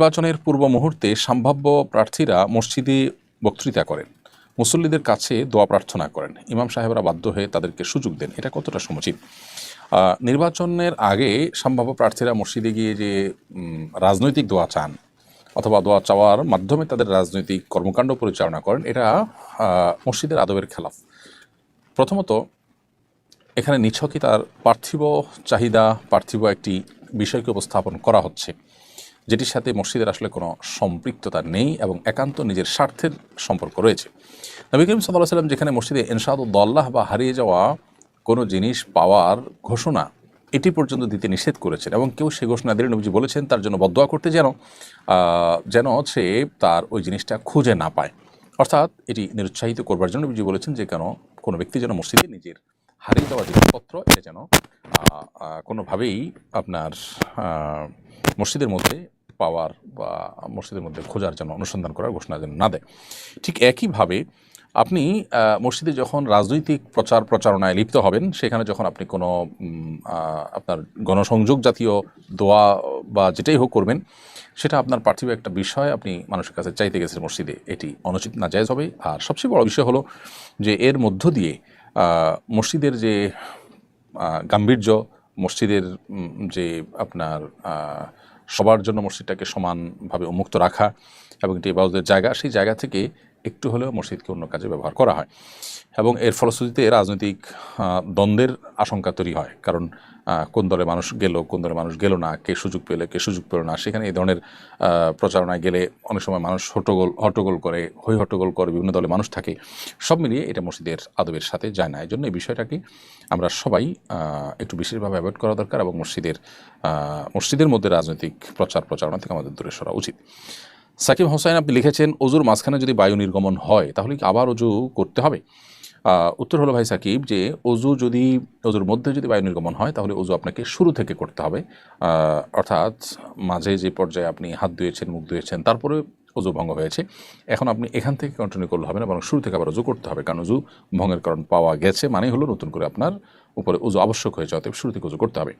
নির্বাচনের পূর্ব মুহূর্তে সম্ভাব্য প্রার্থীরা মসজিদে বক্তৃতা করেন। মুসল্লিদের কাছে দোয়া প্রার্থনা করেন। ইমাম সাহেবরা বাধ্য হয়ে তাদেরকে সুযোগ দেন। এটা কতটা সমুচিত? নির্বাচনের আগে সম্ভাব্য প্রার্থীরা মসজিদে গিয়ে যে রাজনৈতিক দোয়া চান অথবা দোয়া চাওয়ার মাধ্যমে তাদের রাজনৈতিক কর্মকাণ্ড পরিচালনা করেন, এটা মসজিদের আদবের খেলাফ। প্রথমত, এখানে নিছকই তার পার্থিব চাহিদা, পার্থিব একটি বিষয়কে উপস্থাপন করা হচ্ছে। যেটির সাথে মসজিদের আসলে কোনো সম্পৃক্ততা নেই এবং একান্ত নিজের স্বার্থের সম্পর্ক রয়েছে। নবী করিম সাল্লাহ সাল্লাম যেখানে মসজিদে এনসাদুদ্দল্লাহ বা হারিয়ে যাওয়া কোনো জিনিস পাওয়ার ঘোষণা এটি পর্যন্ত দিতে নিষেধ করেছেন এবং কেউ সে ঘোষণা দিলে নবীজি বলেছেন, তার জন্য বদোয়া করতে যেন যেন সে তার ওই জিনিসটা খুঁজে না পায়। অর্থাৎ এটি নিরুৎসাহিত করবার জন্য নবীজি বলেছেন যে কেন কোনো ব্যক্তি যেন মসজিদে নিজের হারিয়ে যাওয়া জিনিসপত্র, এটা যেন কোনোভাবেই আপনার মসজিদের মধ্যে পাওয়ার বা মসজিদের মধ্যে খোঁজার জন্য অনুসন্ধান করার ঘোষণা যেন না দেয়। ঠিক একইভাবে আপনি মসজিদে যখন রাজনৈতিক প্রচার প্রচারণায় লিপ্ত হবেন, সেখানে যখন আপনি কোনো আপনার গণসংযোগ জাতীয় দোয়া বা যেটাই হোক করবেন, সেটা আপনার পার্থিব একটা বিষয়, আপনি মানুষের কাছে চাইতে গেছেন মসজিদে, এটি অনুচিত না জায়জ হবে। আর সবচেয়ে বড় বিষয় হলো যে, এর মধ্য দিয়ে মসজিদের যে গাম্ভীর্য, মসজিদের যে আপনার সবার জন্য মসজিদটাকে সমানভাবে উন্মুক্ত রাখা এবং এটি বাউদের জায়গা, সেই জায়গা থেকে একটু হলেও মসজিদকে অন্য কাজে ব্যবহার করা হয়। এবং এর ফলশ্রুতিতে রাজনৈতিক দ্বন্দ্বের আশঙ্কা তৈরি হয়। কারণ কোন দলে মানুষ গেল, কোন দলে মানুষ গেল না, কে সুযোগ পেলে, কে সুযোগ পেল না, সেখানে এই ধরনের প্রচারণায় গেলে অনেক সময় মানুষ হট্টগোল হট্টগোল করে হই হট্টগোল করে বিভিন্ন দলে মানুষ থাকে। সব মিলিয়ে এটা মসজিদের আদবের সাথে যায় না। এই জন্য এই বিষয়টাকে আমরা সবাই একটু বিশেষভাবে অ্যাভয়েড করা দরকার এবং মসজিদের মসজিদের মধ্যে রাজনৈতিক প্রচার প্রচারণা থেকে আমাদের দূরে সরা উচিত। সাকিব হোসাইন আপনি লিখেছেন অজুর মাঝখানে যদি বায়ু নির্গমন হয়, তাহলে কি আবার অজু করতে হবে? উত্তর হলো, ভাই সাকিব, যে অজু যদি অজুর মধ্যে যদি বায়ু নির্গমন হয়, তাহলে অজু আপনাকে শুরু থেকে করতে হবে। অর্থাৎ মাঝে যে পর্যায়ে আপনি হাত ধুয়েছেন, মুখ ধুয়েছেন, তারপরে অজু ভঙ্গ হয়েছে। এখন আপনি এখান থেকে কন্টিনিউ করলে হবে না, বরং শুরু থেকে আবার অজু করতে হবে, কারণ অজু ভঙ্গের কারণ পাওয়া গেছে মানে হলো নতুন করে আপনার উপরে অজু আবশ্যক হয়েছে, অতএব শুরু থেকে অজু করতে হবে।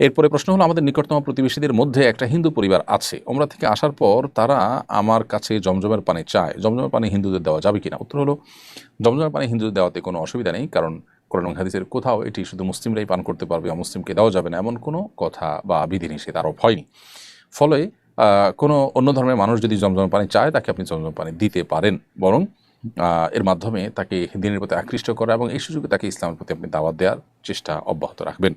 এরপরে প্রশ্ন হলো, আমাদের নিকটতম প্রতিবেশীদের মধ্যে একটা হিন্দু পরিবার আছে। ওমরা থেকে আসার পর তারা আমার কাছে জমজমের পানি চায়। জমজমের পানি হিন্দুদের দেওয়া যাবে কিনা? উত্তর হলো, জমজমের পানি হিন্দুদের দেওয়াতে কোনো অসুবিধা নেই, কারণ কোরআন এবং হাদিসের কোথাও এটি শুধু মুসলিমরাই পান করতে পারবে মুসলিমকে দেওয়া যাবে না, এমন কোনো কথা বা বিধিনিষেধ আরোপ হয়নি। ফলে কোনো অন্য ধর্মের মানুষ যদি জমজমের পানি চায়, তাকে আপনি জমজমের পানি দিতে পারেন। বরং এর মাধ্যমে তাকে দিনের প্রতি আকৃষ্ট করা এবং এই সুযোগে তাকে ইসলামের প্রতি আপনি দাওয়াত দেওয়ার চেষ্টা অব্যাহত রাখবেন।